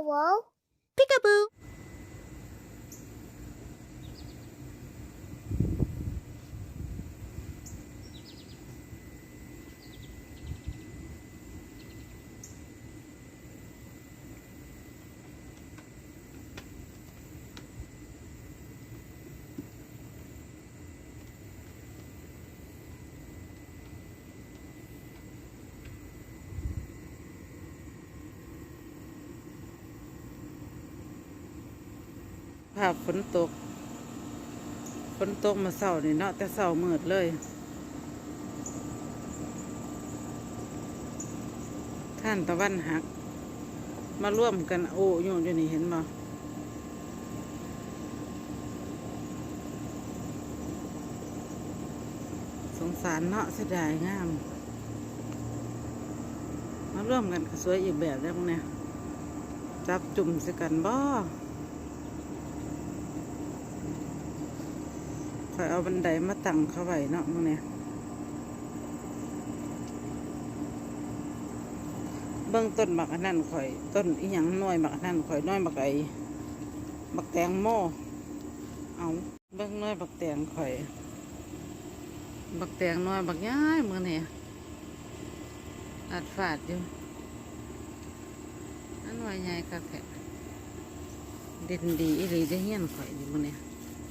Hello? Peekaboo. าพฝนตก ฝนตกมาเศร้านี่เนาะแต่เศร้ามืดเลย ท่านตะวันหัก มาร่วมกันโอ้ยอยู่นี่เห็นบ่สงสารเนาะเสียดายงาม มาร่วมกันสวยอีกแบบแล้วเนี่ยจับจุ่มสิกันบ่ อยเอาบันไดมาตั้งเข้าไว้เนาะมึงเนี่ยเบื้องต้นบักนนั้นข่อย ต้นอีหยังน้อยบักนนั้นข่อยน้อยบักไอบักแตงโมเอาเบื้องน้อยบักแตงข่อย บักแตงน้อยบักย้ายมือเนี่ยอัดฝาดอยู่อันน้อยใหญ่คักแค่เด่นดีอีหลีได้เฮี้ยนข่อยดิมือเนี่ย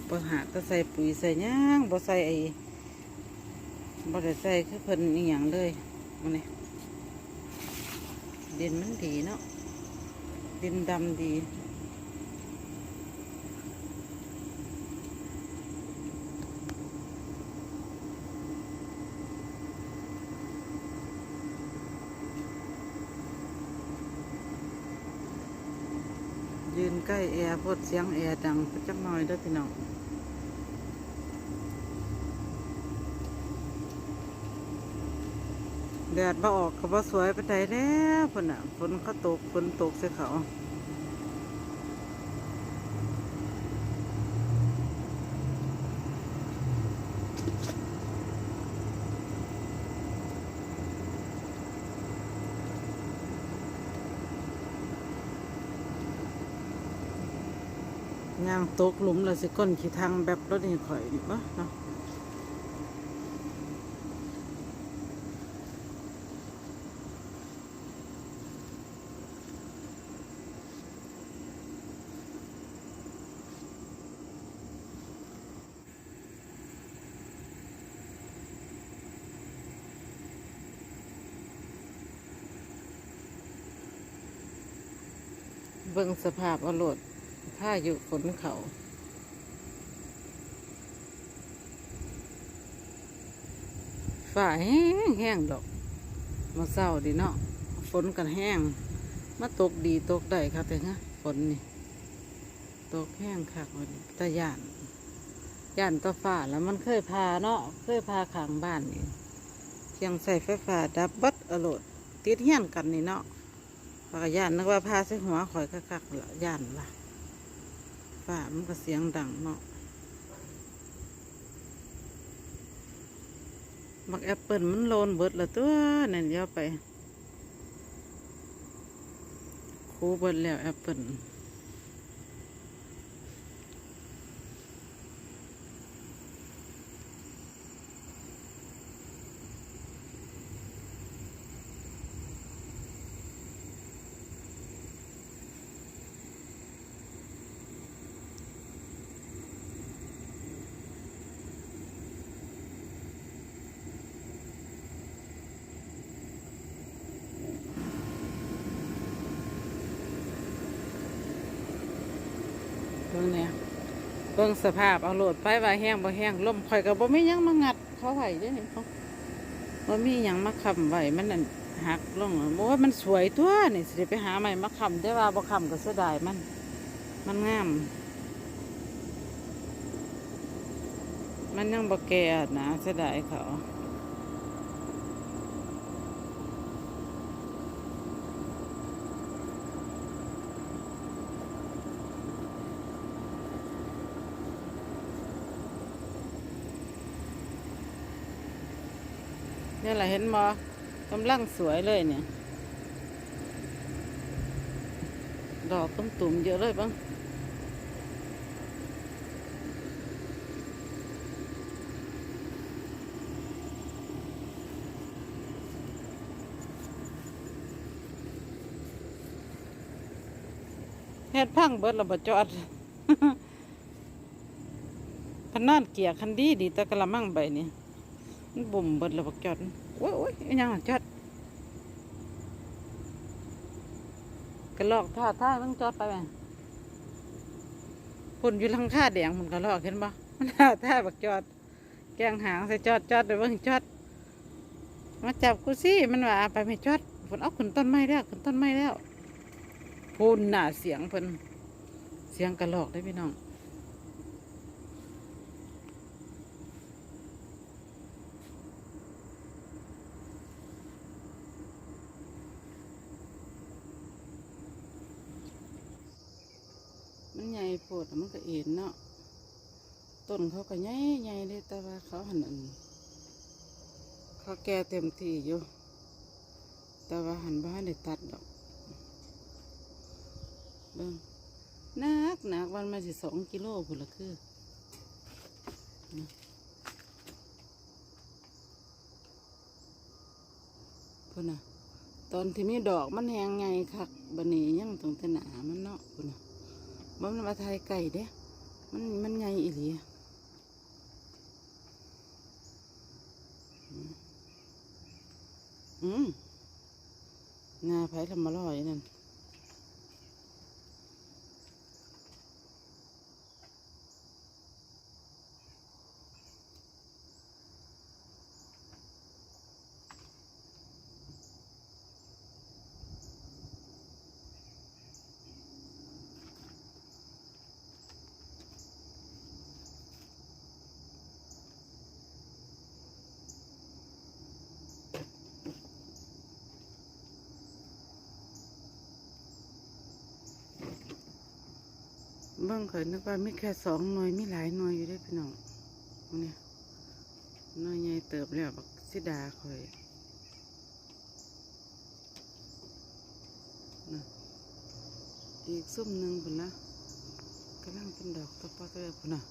บ่หาก็ใส่ปุ๋ยใส่ย่างบ่ใส่ไอ้บ่ได้ใส่คือเพิ่นอีหยังเลยมันนี่ดินมันดีเนาะดินดำดี ยืนใกล้แอร์พดเสียงแอร์ดังไปจักหน่อยด้อพี่น้องแดดมาออกก็บ่สวยไปไหนแล้วฝนอะฝนเขาตกฝนตกใส่เขา ย่างตกหลุมแล้วสิก้นขี้ทางแบบรถนี่ข่อยนี่ปะเนาะเบิ่งสภาพอาโลด ผ้าอยู่ฝนเขาฝ่าแห้งแห้งดอก มาเศร้าดีเนาะฝนกันแห้ง มาตกดีตกได้ครับแต่ฮะฝนนี่ ตกแห้งคักวันนี้ตะย่านย่านตะฝ่าแล้วมันเคยพาเนาะเคยพาขางบ้านนี่เชียงใส่ไฟฟ้าดับบัดอโลดติดเฮี้ยนกันนี่เนาะปากย่านนึกว่าพาใส่หัวข่อยคักๆละย่านว่ะ้ามันก็เสียงดังเนาะบักแอปเปิลมันโลนเบิดละตัวนั่นเดียวไปคูเบิดแล้วแอปเปิล บิ่งเนี่ยเบิ่งสภาพเอาโหลดไปว่าแห้งบ่แห้งลมข่อยก็บ่มียังมางัดเขาไหว้เด้นี่เขาบ่มียังมาคำไว้มันนั่นหักลงโอ้ยมันสวยตัวนี่สิไปหาใหม่มาคำแต่ว่าบ่คำก็เสียดายมัน มันงาม มันยังบ่แก่นะเสียดายเขา นี่แหละเห็นมอกำลังสวยเลยเนี่ย ดอกต้มตุ่มเยอะเลยบ้างเฮ็ดพังเบิดและบ่จอดพนานเกียร์คันดีดีแต่กระมังใบนี่ บุ่มเบิดและบ่จอดโอ้ยโอ้ยยังจอดกระลอกท่าท่าต้องจอดไปแม่พุ่นอยู่หลังคาแดงมันกระลอกเห็นบ่มันท่าท่าบักจอด แกงหางใส่จอดจอดเดี๋ยวเบิ่งจอด มาจับกูสิมันว่าไปไม่จอดฝนเอาขึ้นต้นไม้แล้วขึ้นต้นไม้แล้วพูนหน่าเสียงเพิ่นเสียงกระลอกได้พี่น้อง มันใหญ่ โพดมันก็เอ็นเนาะต้นเขาก็ใหญ่ใหญ่เลยแต่ว่าเขาหันอันเขาแก่เต็มที่อยู่ แต่ว่าหันบ้านได้ตัดดอกเบิ่งหนักหนักวันมาสิสองกิโลพุ่นละคือพุ่นน่ะ ตอนที่มีดอกมันแหงไงคักบันนี้ยังตรงแตหนามนเนาะพุ่นน่ะ บ่มันมาไทยไก่เด้ มันมันใหญ่อีหลีอืมนาไผ่ทำมาลอยนั่น เบิ่งเคยนึกว่ามีแค่สองหน่วยมีหลายหน่วยอยู่ได้พี่น้องเนี่ยหน่วยใหญ่เติบแล้วบักสิดาคอยนะอีกซุ่มหนึ่งพุ่นละกำลังเป็นดอกตะปอตะเวพุ่นนะ